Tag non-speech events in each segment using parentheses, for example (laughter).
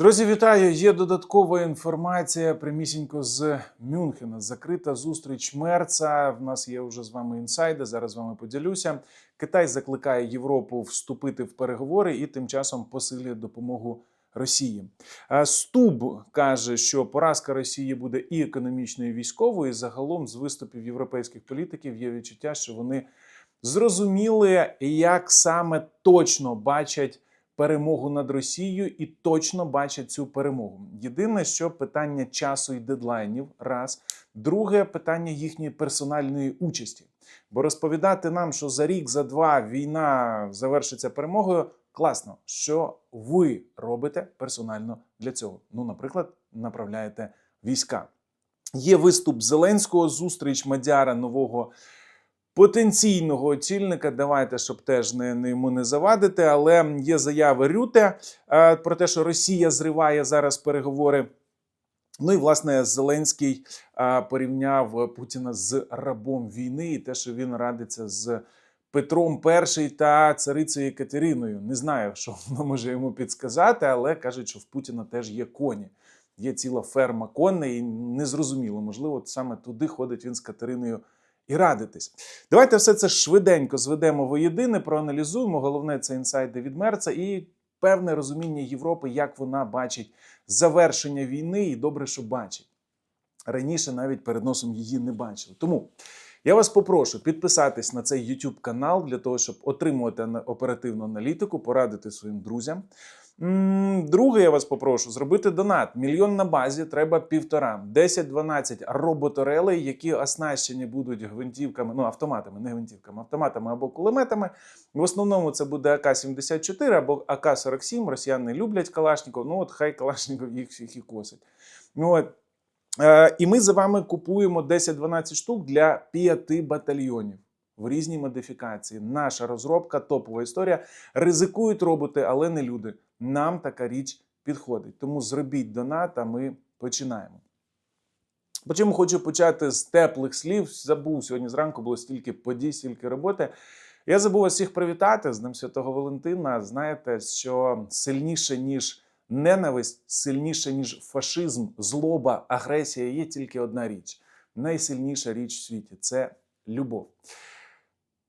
Друзі, вітаю! Є додаткова інформація прямісінько з Мюнхена. Закрита зустріч Мерца. В нас є вже з вами інсайди. Зараз з вами поділюся. Китай закликає Європу вступити в переговори і тим часом посилює допомогу Росії. Стуб каже, що поразка Росії буде і економічною, і військовою. І загалом з виступів європейських політиків є відчуття, що вони зрозуміли, як саме точно бачать перемогу над Росією і точно бачать цю перемогу. Єдине, що питання часу і дедлайнів раз. Друге питання їхньої персональної участі. Бо розповідати нам, що за рік, за два війна завершиться перемогою. Класно, що ви робите персонально для цього. Ну, наприклад, направляєте війська. Є виступ Зеленського, зустріч Мадяра нового потенційного очільника. Давайте, щоб теж не, не йому не завадити. Але є заяви Рюте е, про те, що Росія зриває зараз переговори. Ну і власне Зеленський е, порівняв Путіна з рабом війни і те, що він радиться з Петром І та царицею Катериною. Не знаю, що (laughs) воно може йому підсказати, але кажуть, що в Путіна теж є коні. Є ціла ферма коней, і незрозуміло, можливо, саме туди ходить він з Катериною і радитись. Давайте все це швиденько зведемо воєдине, проаналізуємо. Головне це інсайди від Мерца і певне розуміння Європи, як вона бачить завершення війни, і добре, що бачить. Раніше навіть перед носом її не бачили. Тому я вас попрошу підписатись на цей YouTube канал для того, щоб отримувати оперативну аналітику, порадити своїм друзям. Друге, я вас попрошу зробити донат. Мільйон на базі треба півтора. 10-12 роботорелей, які оснащені будуть гвинтівками, ну автоматами, не гвинтівками, автоматами або кулеметами. В основному це буде АК-74 або АК-47. Росіяни люблять Калашников. Ну от хай Калашников їх всіх і косить. Ну от. Е, і ми за вами купуємо 10-12 штук для п'яти батальйонів в різній модифікації. Наша розробка, топова історія. Ризикують роботи, але не люди. Нам така річ підходить. Тому зробіть донат, а ми починаємо. Почому хочу почати з теплих слів. Забув сьогодні зранку було стільки подій, стільки роботи. Я забув вас всіх привітати з Днем Святого Валентина. Знаєте, що сильніше, ніж ненависть, сильніше, ніж фашизм, злоба, агресія є тільки одна річ. Найсильніша річ в світі це любов.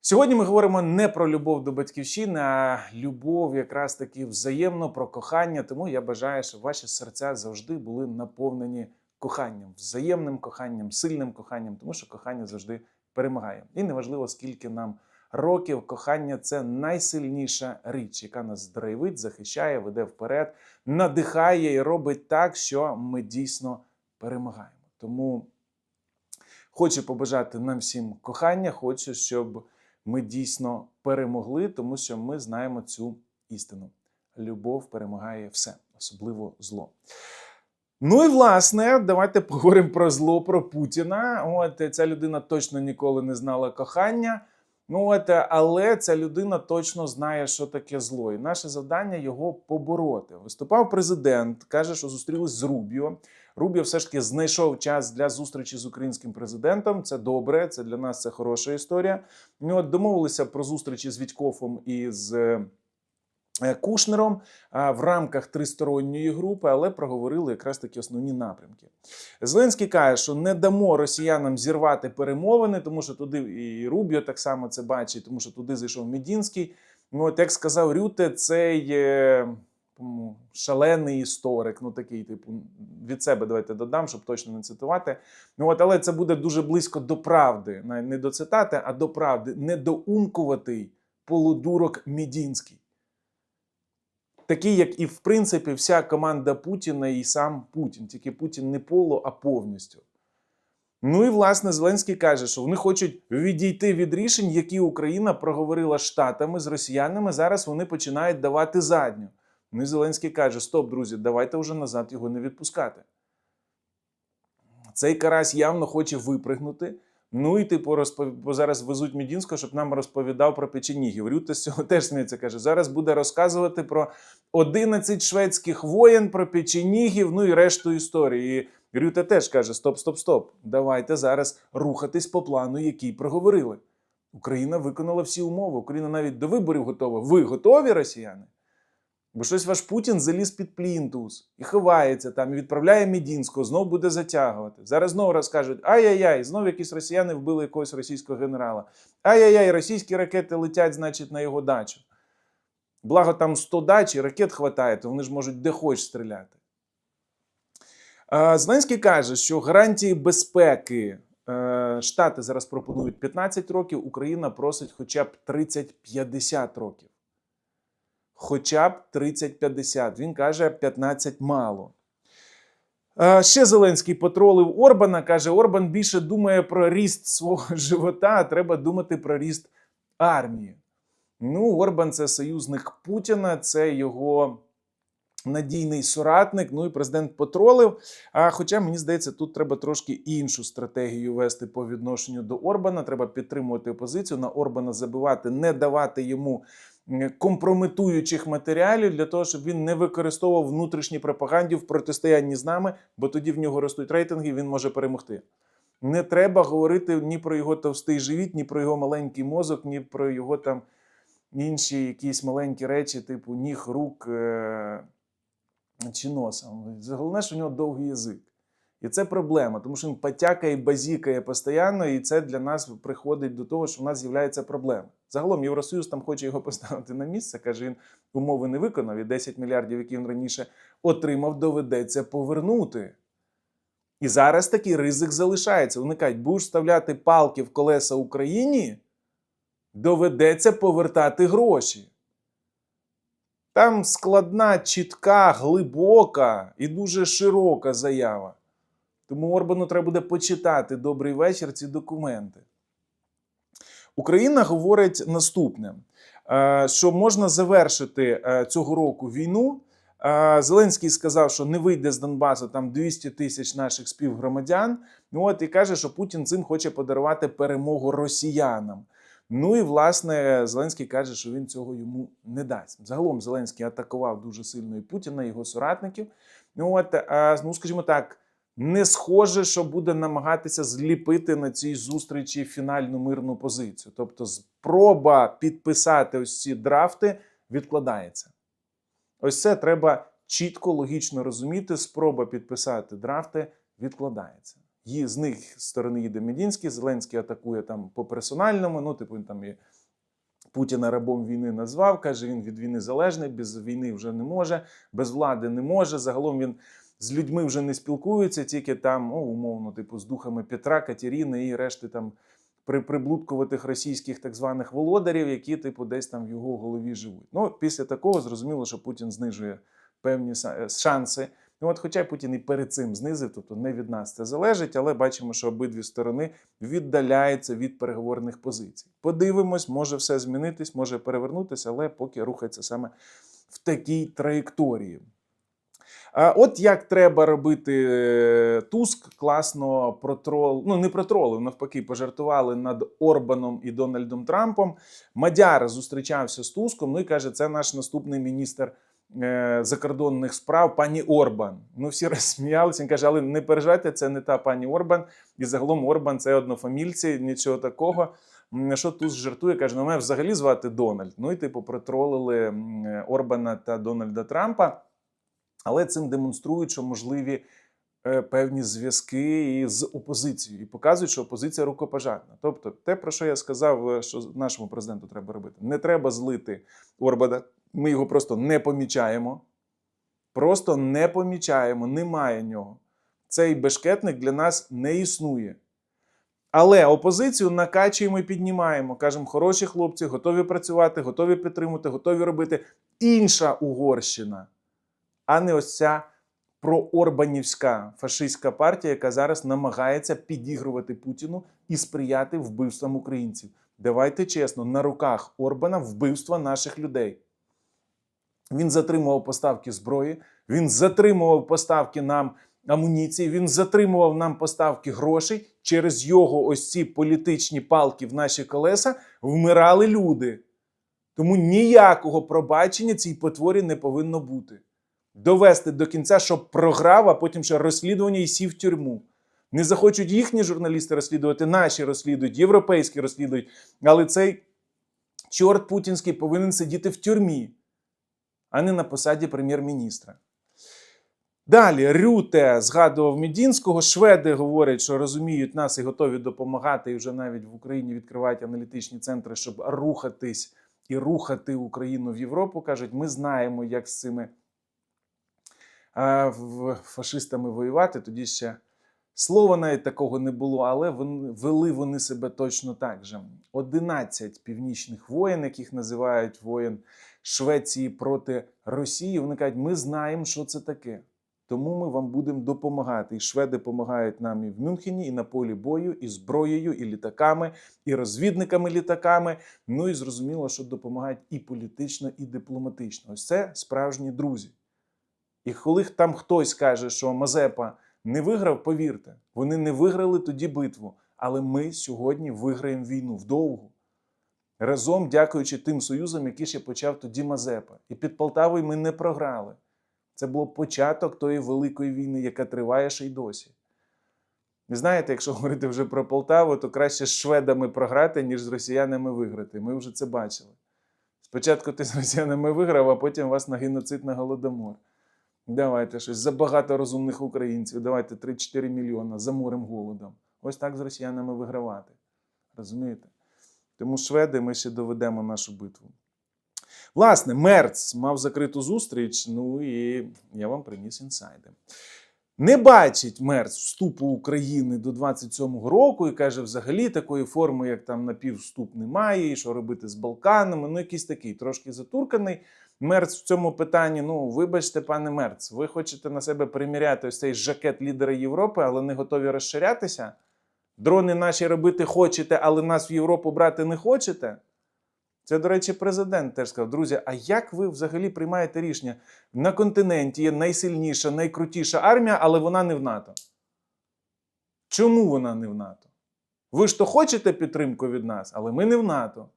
Сьогодні ми говоримо не про любов до батьківщини, а любов якраз таки взаємно про кохання. Тому я бажаю, щоб ваші серця завжди були наповнені коханням, взаємним коханням, сильним коханням, тому що кохання завжди перемагає. І неважливо, скільки нам років, кохання це найсильніша річ, яка нас драйвить, захищає, веде вперед, надихає і робить так, що ми дійсно перемагаємо. Тому хочу побажати нам всім кохання, хочу, щоб ми дійсно перемогли, тому що ми знаємо цю істину. Любов перемагає все, особливо зло. Ну і власне, давайте поговоримо про зло, про Путіна. От ця людина точно ніколи не знала кохання. Ну от, але ця людина точно знає, що таке зло. І наше завдання його побороти. Виступав президент, каже, що зустрілись з Рубіо. Рубіо все ж таки знайшов час для зустрічі з українським президентом. Це добре, це для нас це хороша історія. Ну, от домовилися про зустрічі з Вітькофом і з е, Кушнером в рамках тристоронньої групи, але проговорили якраз такі основні напрямки. Зеленський каже, що не дамо росіянам зірвати перемовини, тому що туди і Рубіо так само це бачить, тому що туди зайшов Медінський. Ну, от як сказав Рюте, цей по-моєму, шалений історик, ну такий, типу, від себе давайте додам, щоб точно не цитувати. Ну от, але це буде дуже близько до правди, не до цитати, а до правди. Недоумкуватий полудурок Медінський. Такий, як і в принципі вся команда Путіна і сам Путін. Тільки Путін не поло, а повністю. Ну і власне Зеленський каже, що вони хочуть відійти від рішень, які Україна проговорила штатами з росіянами. Зараз вони починають давати задню. Ну і Зеленський каже: Стоп, друзі, давайте вже назад його не відпускати. Цей карась явно хоче випригнути. Ну і типу розпов... бо зараз везуть Медінського, щоб нам розповідав про печенігів. Рюта з цього (laughs) теж сміється, каже. Зараз буде розказувати про 11 шведських воєн, про печенігів, ну і решту історії. І Рюта теж каже: Стоп, стоп, стоп. Давайте зараз рухатись по плану, який проговорили. Україна виконала всі умови. Україна навіть до виборів готова. Ви готові, росіяни? Бо щось ваш Путін заліз під плінтус і ховається там, і відправляє Медінського, знов буде затягувати. Зараз знову розкажуть: ай-яй-яй, знов якісь росіяни вбили якогось російського генерала. Ай-яй-яй, російські ракети летять, значить, на його дачу. Благо там 100 дач і ракет хватає, то вони ж можуть де хоч стріляти. Зеленський каже, що гарантії безпеки е, Штати зараз пропонують 15 років, Україна просить хоча б 30-50 років. Хоча б 30-50. Він каже, 15 мало. Е, Ще Зеленський потролив Орбана. Каже, Орбан більше думає про ріст свого (laughs) живота, а треба думати про ріст армії. Ну, Орбан це союзник Путіна, це його надійний соратник. Ну і президент потролив. А хоча мені здається, тут треба трошки іншу стратегію вести по відношенню до Орбана. Треба підтримувати опозицію, на Орбана забивати, не давати йому компрометуючих матеріалів для того, щоб він не використовував внутрішні пропаганді в протистоянні з нами, бо тоді в нього ростуть рейтинги, він може перемогти. Не треба говорити ні про його товстий живіт, ні про його маленький мозок, ні про його там інші якісь маленькі речі, типу ніг, рук е- чи носа. Головне, що у нього довгий язик. І це проблема, тому що він потякає, базікає постійно, і це для нас приходить до того, що в нас з'являється проблема. Загалом Євросоюз там хоче його (laughs) поставити на місце. Каже, він умови не виконав, і 10 мільярдів, які він раніше отримав, доведеться повернути. І зараз такий ризик залишається. Вони кажуть, будеш вставляти палки в колеса Україні, доведеться повертати гроші. Там складна, чітка, глибока і дуже широка заява. Тому Орбану треба буде почитати добрий вечір ці документи. Україна говорить наступне: е, що можна завершити е, цього року війну. Е, Зеленський сказав, що не вийде з Донбасу там 200 тисяч наших співгромадян. Ну от і каже, що Путін цим хоче подарувати перемогу росіянам. Ну і власне Зеленський каже, що він цього йому не дасть. Загалом Зеленський атакував дуже сильно і Путіна, і його соратників. Ну от, ну скажімо так, не схоже, що буде намагатися зліпити на цій зустрічі фінальну мирну позицію. Тобто, спроба підписати ось ці драфти відкладається. Ось це треба чітко, логічно розуміти. Спроба підписати драфти відкладається. Ї- з них сторони їде Медінський, Зеленський атакує там по персональному. Ну, типу, він там і Путіна рабом війни назвав. Каже, він від війни залежний, без війни вже не може, без влади не може. Загалом він з людьми вже не спілкується, тільки там, ну, умовно, типу, з духами Петра, Катеріни і решти там при приблудкуватих російських так званих володарів, які, типу, десь там в його голові живуть. Ну, після такого зрозуміло, що Путін знижує певні е, шанси. Ну, от, хоча Путін і перед цим знизив, тобто не від нас це залежить, але бачимо, що обидві сторони віддаляються від переговорних позицій. Подивимось, може все змінитись, може перевернутися, але поки рухається саме в такій траєкторії. От як треба робити е, Туск, класно протрол, ну не протролив, навпаки, пожартували над Орбаном і Дональдом Трампом. Мадяр зустрічався з Туском. Ну і каже, це наш наступний міністр е, закордонних справ, пані Орбан. Ну всі (laughs) розсміялися. Він каже, але не переживайте, це не та пані Орбан. І загалом Орбан це однофамільці, нічого такого. Що Туск жартує, каже, ну мене взагалі звати Дональд. Ну і типу протролили Орбана та Дональда Трампа. Але цим демонструють, що можливі е, певні зв'язки із опозицією і показують, що опозиція рукопожатна. Тобто, те, про що я сказав, е, що нашому президенту треба робити, не треба злити Орбана. Ми його просто не помічаємо. Просто не помічаємо, немає нього. Цей бешкетник для нас не існує. Але опозицію накачуємо і піднімаємо. Кажемо, хороші хлопці, готові працювати, готові підтримувати, готові робити інша Угорщина а не ось ця проорбанівська фашистська партія, яка зараз намагається підігрувати Путіну і сприяти вбивствам українців. Давайте чесно, на руках Орбана вбивства наших людей. Він затримував поставки зброї, він затримував поставки нам амуніції, він затримував нам поставки грошей. Через його ось ці політичні палки в наші колеса вмирали люди. Тому ніякого пробачення цій потворі не повинно бути довести до кінця, щоб програв, а потім ще розслідування і сів в тюрму. Не захочуть їхні журналісти розслідувати, наші розслідують, європейські розслідують. Але цей чорт путінський повинен сидіти в тюрмі. а не на посаді прем'єр-міністра. Далі Рюте згадував Медінського. Шведи говорять, що розуміють нас і готові допомагати. І вже навіть в Україні відкривають аналітичні центри, щоб рухатись і рухати Україну в Європу. кажуть, ми знаємо, як з цими фашистами воювати. Тоді ще слова навіть такого не було, але вели вони себе точно так же. 11 північних воєн, яких називають воєн Швеції проти Росії. Вони кажуть, ми знаємо, що це таке. Тому ми вам будемо допомагати. І шведи допомагають нам і в Мюнхені, і на полі бою, і зброєю, і літаками, і розвідниками літаками. Ну і зрозуміло, що допомагають і політично, і дипломатично. Ось це справжні друзі. І коли там хтось каже, що Мазепа не виграв, повірте, вони не виграли тоді битву. Але ми сьогодні виграємо війну вдовгу. Разом, дякуючи тим союзам, які ще почав тоді Мазепа. І під Полтавою ми не програли. Це був початок тої великої війни, яка триває ще й досі. Ви знаєте, якщо (laughs) говорити вже про Полтаву, то краще з шведами програти, ніж з росіянами виграти. Ми вже це бачили. Спочатку ти з росіянами виграв, а потім вас на геноцид на голодомор. Давайте щось забагато розумних українців, давайте 3-4 мільйона за морем голодом. Ось так з росіянами вигравати. Розумієте? Тому шведи ми ще доведемо нашу битву. Власне, Мерц мав закриту зустріч, ну і я вам приніс інсайди. Не бачить Мерц вступу України до 27-го року і каже, взагалі такої форми, як там напіввступ, немає, і що робити з Балканами. Ну, якийсь такий трошки затурканий. Мерц в цьому питанні, ну, вибачте, пане Мерц, ви хочете на себе приміряти ось цей жакет лідера Європи, але не готові розширятися? Дрони наші робити хочете, але нас в Європу брати не хочете? Це, до речі, президент теж сказав: друзі, а як ви взагалі приймаєте рішення? На континенті є найсильніша, найкрутіша армія, але вона не в НАТО. Чому вона не в НАТО? Ви ж то хочете підтримку від нас, але ми не в НАТО.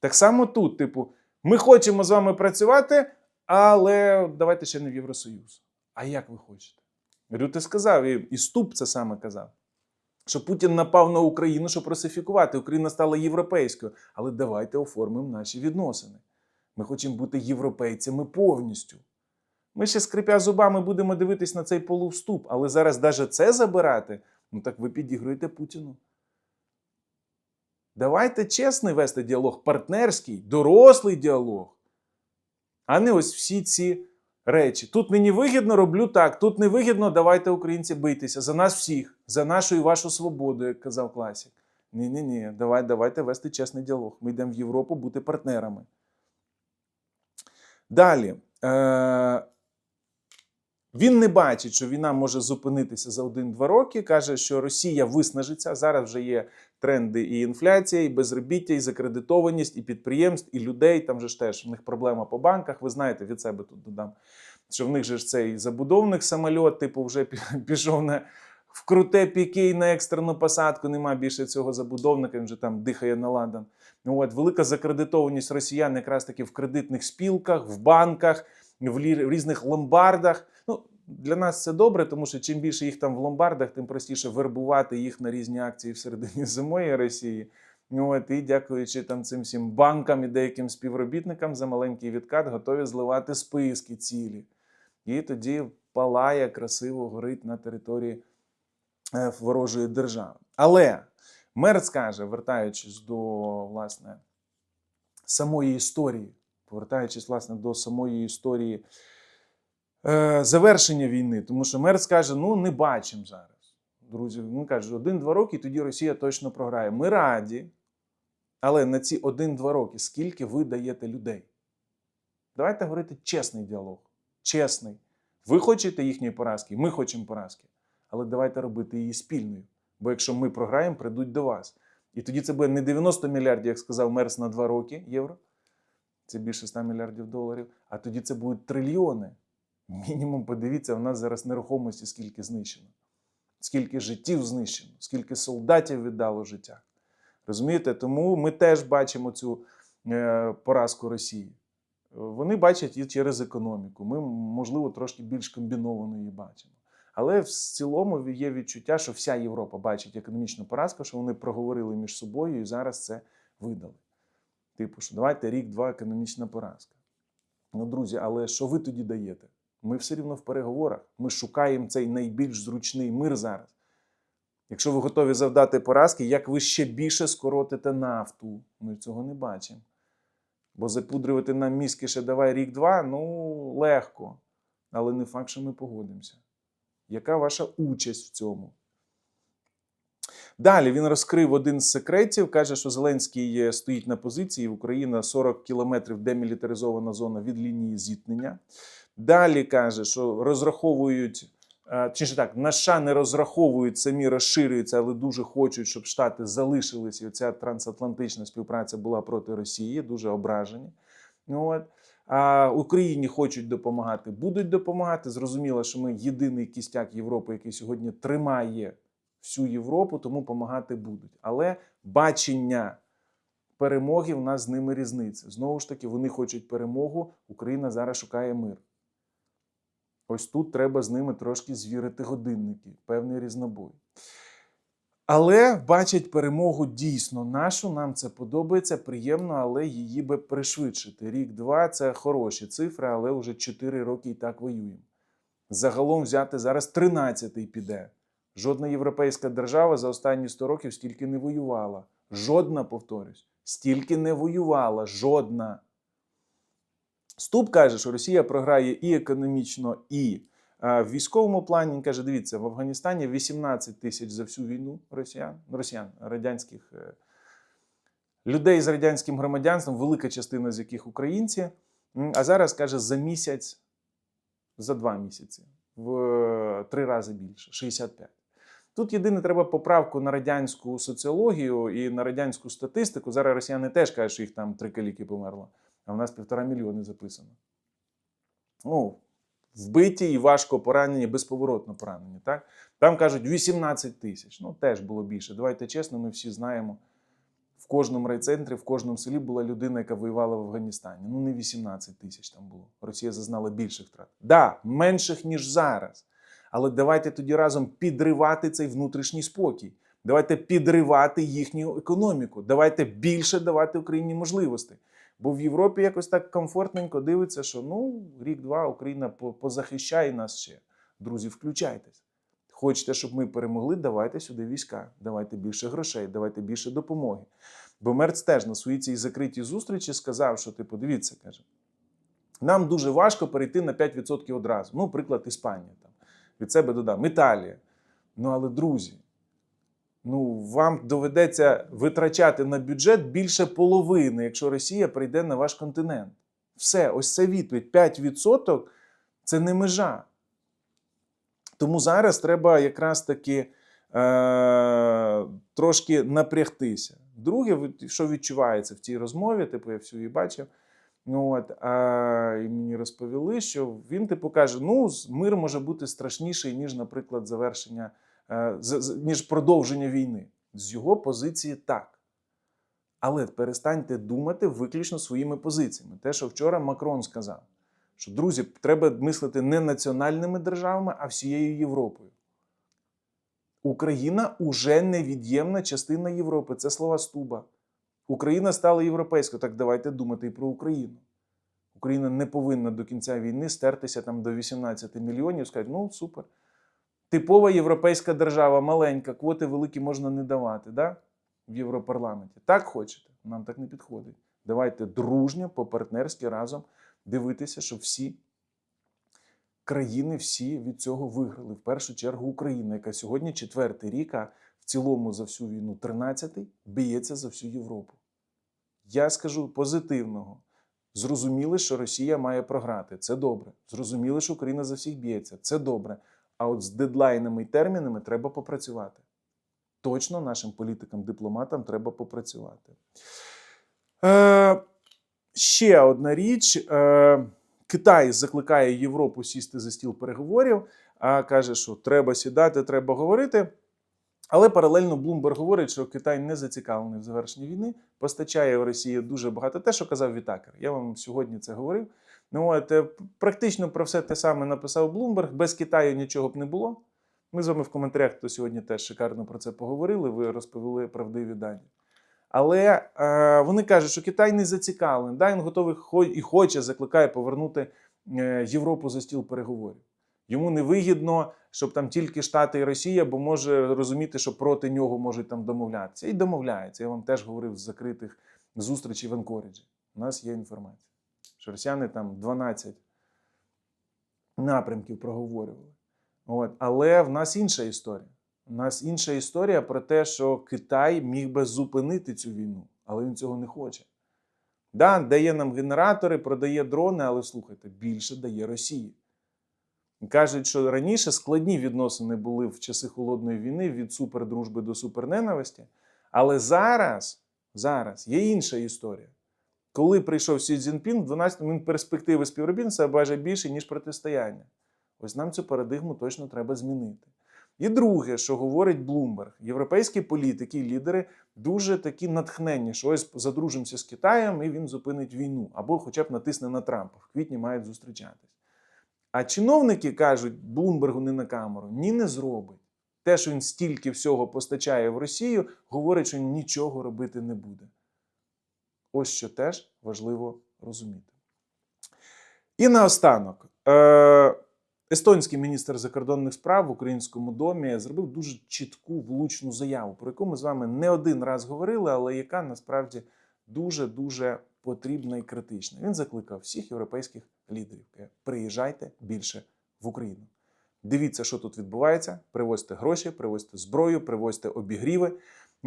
Так само тут, типу, ми хочемо з вами працювати, але давайте ще не в Євросоюз. А як ви хочете? Рюте сказав, і, і Ступ це саме казав що Путін напав на Україну, щоб русифікувати. Україна стала європейською. Але давайте оформимо наші відносини. Ми хочемо бути європейцями повністю. Ми ще скрипя зубами будемо дивитись на цей полувступ, але зараз навіть це забирати, ну так ви підігруєте Путіну. Давайте чесний вести діалог, партнерський, дорослий діалог, а не ось всі ці речі. Тут мені вигідно, роблю так, тут не вигідно, давайте, українці, бийтеся за нас всіх, за нашу і вашу свободу, як казав класик. Ні, ні, ні, давай, давайте вести чесний діалог. Ми йдемо в Європу бути партнерами. Далі. Е- він не бачить, що війна може зупинитися за 1-2 роки. Каже, що Росія виснажиться. Зараз вже є тренди і інфляція, і безробіття, і закредитованість, і підприємств, і людей. Там же ж теж в них проблема по банках. Ви знаєте, від себе тут додам, що в них же ж цей забудовник самольот, типу, вже (laughs) пішов на в круте піке і на екстрену посадку. Нема більше цього забудовника, він вже там дихає на ладан. Ну, от, велика закредитованість росіян якраз таки в кредитних спілках, в банках, в різних ломбардах. Ну, для нас це добре, тому що чим більше їх там в ломбардах, тим простіше вербувати їх на різні акції всередині (laughs) зимої Росії. От, і дякуючи там цим всім банкам і деяким співробітникам за маленький відкат, готові зливати списки цілі. І тоді палає красиво горить на території е, ворожої держави. Але Мерц каже, вертаючись до власне самої історії, повертаючись власне до самої історії е, завершення війни, тому що Мерц каже: ну не бачимо зараз. Друзі, він каже, один-два роки, тоді Росія точно програє. Ми раді, але на ці один-два роки скільки ви даєте людей? Давайте говорити чесний діалог. Чесний. Ви хочете їхньої поразки, ми хочемо поразки. Але давайте робити її спільною. Бо якщо ми програємо, прийдуть до вас. І тоді це буде не 90 мільярдів, як сказав Мерс, на 2 роки євро. Це більше 100 мільярдів доларів. А тоді це будуть трильйони. Мінімум, подивіться, у нас зараз нерухомості скільки знищено, скільки життів знищено, скільки солдатів віддало життя. Розумієте? Тому ми теж бачимо цю е, поразку Росії. Вони бачать її через економіку. Ми, можливо, трошки більш комбіновано її бачимо. Але в цілому є відчуття, що вся Європа бачить економічну поразку, що вони проговорили між собою і зараз це видали. Типу, що давайте рік-два економічна поразка. Ну, друзі, але що ви тоді даєте? Ми все рівно в переговорах. Ми шукаємо цей найбільш зручний мир зараз. Якщо ви готові завдати поразки, як ви ще більше скоротите нафту? Ми цього не бачимо. Бо запудрювати нам мізки ще давай рік-два, ну легко. Але не факт, що ми погодимося. Яка ваша участь в цьому? Далі він розкрив один з секретів, каже, що Зеленський стоїть на позиції, Україна 40 кілометрів демілітаризована зона від лінії зіткнення. Далі каже, що розраховують, е, чи ж так, на США не розраховують, самі розширюються, але дуже хочуть, щоб Штати залишились, і ця трансатлантична співпраця була проти Росії, дуже ображені. Ну, от. А Україні хочуть допомагати, будуть допомагати. Зрозуміло, що ми єдиний кістяк Європи, який сьогодні тримає всю Європу, тому допомагати будуть. Але бачення перемоги в нас з ними різниця. Знову ж таки, вони хочуть перемогу, Україна зараз шукає мир. Ось тут треба з ними трошки звірити годинники, певний різнобой. Але бачать перемогу дійсно нашу. Нам це подобається, приємно, але її би пришвидшити. Рік-два це хороші цифри, але вже 4 роки і так воюємо. Загалом взяти зараз 13-й піде. Жодна європейська держава за останні 100 років стільки не воювала. Жодна, повторюсь, стільки не воювала. Жодна. Ступ каже, що Росія програє і економічно, і а, в військовому плані. Він каже: дивіться, в Афганістані 18 тисяч за всю війну росіян, росіян радянських е, людей з радянським громадянством, велика частина з яких українці. А зараз каже за місяць, за два місяці, в е, три рази більше 65. Тут єдине треба поправку на радянську соціологію і на радянську статистику. Зараз росіяни теж кажуть, що їх там три каліки померло, а в нас півтора мільйони записано. Ну, вбиті і важко поранені, безповоротно поранені. Так? Там кажуть 18 тисяч. Ну, теж було більше. Давайте чесно, ми всі знаємо. В кожному райцентрі, в кожному селі була людина, яка воювала в Афганістані. Ну, не 18 тисяч там було. Росія зазнала більших втрат. Да, менших, ніж зараз. Але давайте тоді разом підривати цей внутрішній спокій. Давайте підривати їхню економіку. Давайте більше давати Україні можливостей. Бо в Європі якось так комфортненько дивиться, що ну рік-два Україна позахищає нас ще. Друзі, включайтесь. Хочете, щоб ми перемогли? Давайте сюди війська, давайте більше грошей, давайте більше допомоги. Бо Мерц теж на своїй цій закритій зустрічі сказав, що типу, дивіться, каже, нам дуже важко перейти на 5% одразу. Ну, приклад, Іспанія там. Від себе додам, Італія. Ну, але друзі, ну вам доведеться витрачати на бюджет більше половини, якщо Росія прийде на ваш континент. Все, ось це відповідь. 5% це не межа. Тому зараз треба якраз таки е, трошки напрягтися. Друге, що відчувається в цій розмові, типу, я всю її бачив. Ну, от, а, і мені розповіли, що він типу каже: ну, мир може бути страшніший, ніж, наприклад, завершення, ніж продовження війни. З його позиції так. Але перестаньте думати виключно своїми позиціями. Те, що вчора Макрон сказав, що друзі, треба мислити не національними державами, а всією Європою. Україна уже невід'ємна частина Європи. Це слова Стуба. Україна стала європейською. Так давайте думати і про Україну. Україна не повинна до кінця війни стертися там до 18 мільйонів. Сказати, ну супер. Типова європейська держава, маленька, квоти великі можна не давати, да? в Європарламенті. Так хочете? Нам так не підходить. Давайте дружньо, по-партнерськи разом дивитися, що всі країни всі від цього виграли. В першу чергу Україна, яка сьогодні четвертий рік, а в цілому за всю війну 13-й, б'ється за всю Європу. Я скажу позитивного. Зрозуміли, що Росія має програти. Це добре. Зрозуміли, що Україна за всіх б'ється. Це добре. А от з дедлайнами і термінами треба попрацювати. Точно нашим політикам, дипломатам треба попрацювати. Е, ще одна річ. Е, Китай закликає Європу сісти за стіл переговорів, а каже, що треба сідати, треба говорити. Але паралельно Блумберг говорить, що Китай не зацікавлений в завершенні війни, постачає в Росії дуже багато те, що казав Вітакер. Я вам сьогодні це говорив. Ну от е, практично про все те саме написав Блумберг. Без Китаю нічого б не було. Ми з вами в коментарях, хто сьогодні теж шикарно про це поговорили. Ви розповіли правдиві дані. Але е, вони кажуть, що Китай не зацікавлений. Да, він готовий і хоче, закликає повернути е, Європу за стіл переговорів. Йому не вигідно, щоб там тільки Штати і Росія, бо може розуміти, що проти нього можуть там домовлятися. І домовляються. Я вам теж говорив з закритих зустрічей в Анкоріджі. У нас є інформація, що росіяни там 12 напрямків проговорювали. От. Але в нас інша історія. У нас інша історія про те, що Китай міг би зупинити цю війну, але він цього не хоче. Да, дає нам генератори, продає дрони, але слухайте, більше дає Росії. Кажуть, що раніше складні відносини були в часи холодної війни від супердружби до суперненависті. Але зараз, зараз є інша історія. Коли прийшов Сі Цзіньпін, в 12-му він перспективи співробітництва бажає більше, ніж протистояння. Ось нам цю парадигму точно треба змінити. І друге, що говорить Блумберг, європейські політики, і лідери дуже такі натхненні, що ось задружимося з Китаєм і він зупинить війну, або хоча б натисне на Трампа. В квітні мають зустрічатись. А чиновники кажуть Блумбергу не на камеру, ні не зробить. Те, що він стільки всього постачає в Росію, говорить, що нічого робити не буде. Ось що теж важливо розуміти. І наостанок. Е- Естонський міністр закордонних справ в українському домі зробив дуже чітку влучну заяву, про яку ми з вами не один раз говорили, але яка насправді дуже дуже потрібна і критична. Він закликав всіх європейських лідерів: приїжджайте більше в Україну. Дивіться, що тут відбувається. Привозьте гроші, привозьте зброю, привозьте обігріви,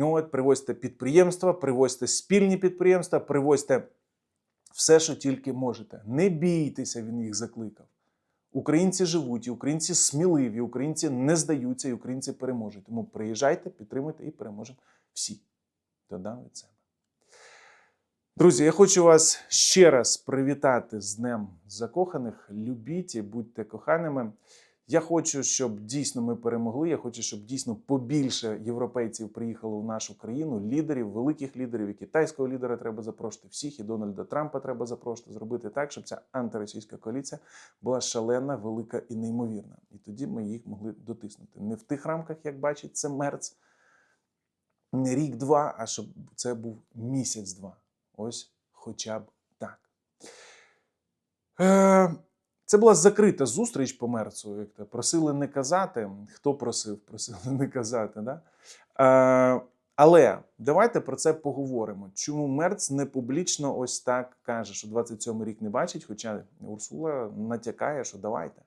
от, привозьте підприємства, привозьте спільні підприємства, привозьте все, що тільки можете. Не бійтеся, він їх закликав. Українці живуть, і українці сміливі, українці не здаються, і українці переможуть. Тому приїжджайте, підтримуйте і переможемо всі. Додам від себе. Друзі, я хочу вас ще раз привітати з Днем Закоханих. Любіть і будьте коханими. Я хочу, щоб дійсно ми перемогли. Я хочу, щоб дійсно побільше європейців приїхало в нашу країну, лідерів, великих лідерів, і китайського лідера треба запрошувати всіх, і Дональда Трампа треба запрошувати, зробити так, щоб ця антиросійська коаліція була шалена, велика і неймовірна. І тоді ми їх могли дотиснути. Не в тих рамках, як бачить це Мерц, не рік-два, а щоб це був місяць-два. Ось хоча б так. Е, це була закрита зустріч по мерцу. Як то просили не казати. Хто просив? Просили не казати. Да? Е, але давайте про це поговоримо. Чому Мерц не публічно ось так каже, що 27 рік не бачить, хоча Урсула натякає, що давайте.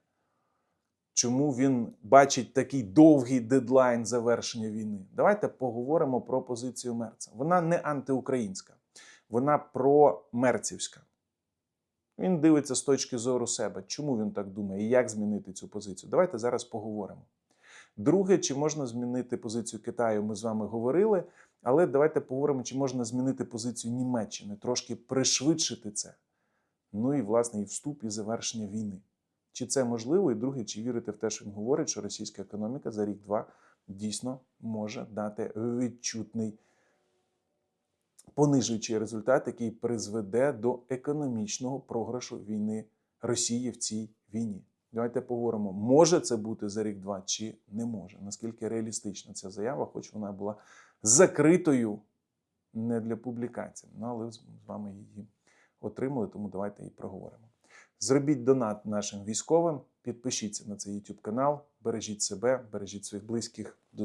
Чому він бачить такий довгий дедлайн завершення війни? Давайте поговоримо про позицію Мерца. Вона не антиукраїнська, вона промерцівська. Він дивиться з точки зору себе, чому він так думає і як змінити цю позицію. Давайте зараз поговоримо. Друге, чи можна змінити позицію Китаю, ми з вами говорили, але давайте поговоримо, чи можна змінити позицію Німеччини, трошки пришвидшити це. Ну і, власне, і вступ, і завершення війни. Чи це можливо? І друге, чи вірите в те, що він говорить, що російська економіка за рік-два дійсно може дати відчутний понижуючий результат, який призведе до економічного програшу війни Росії в цій війні. Давайте поговоримо, може це бути за рік-два чи не може. Наскільки реалістична ця заява, хоч вона була закритою не для публікації. Ну, але з вами її отримали, тому давайте її проговоримо. Зробіть донат нашим військовим, підпишіться на цей YouTube канал, бережіть себе, бережіть своїх близьких.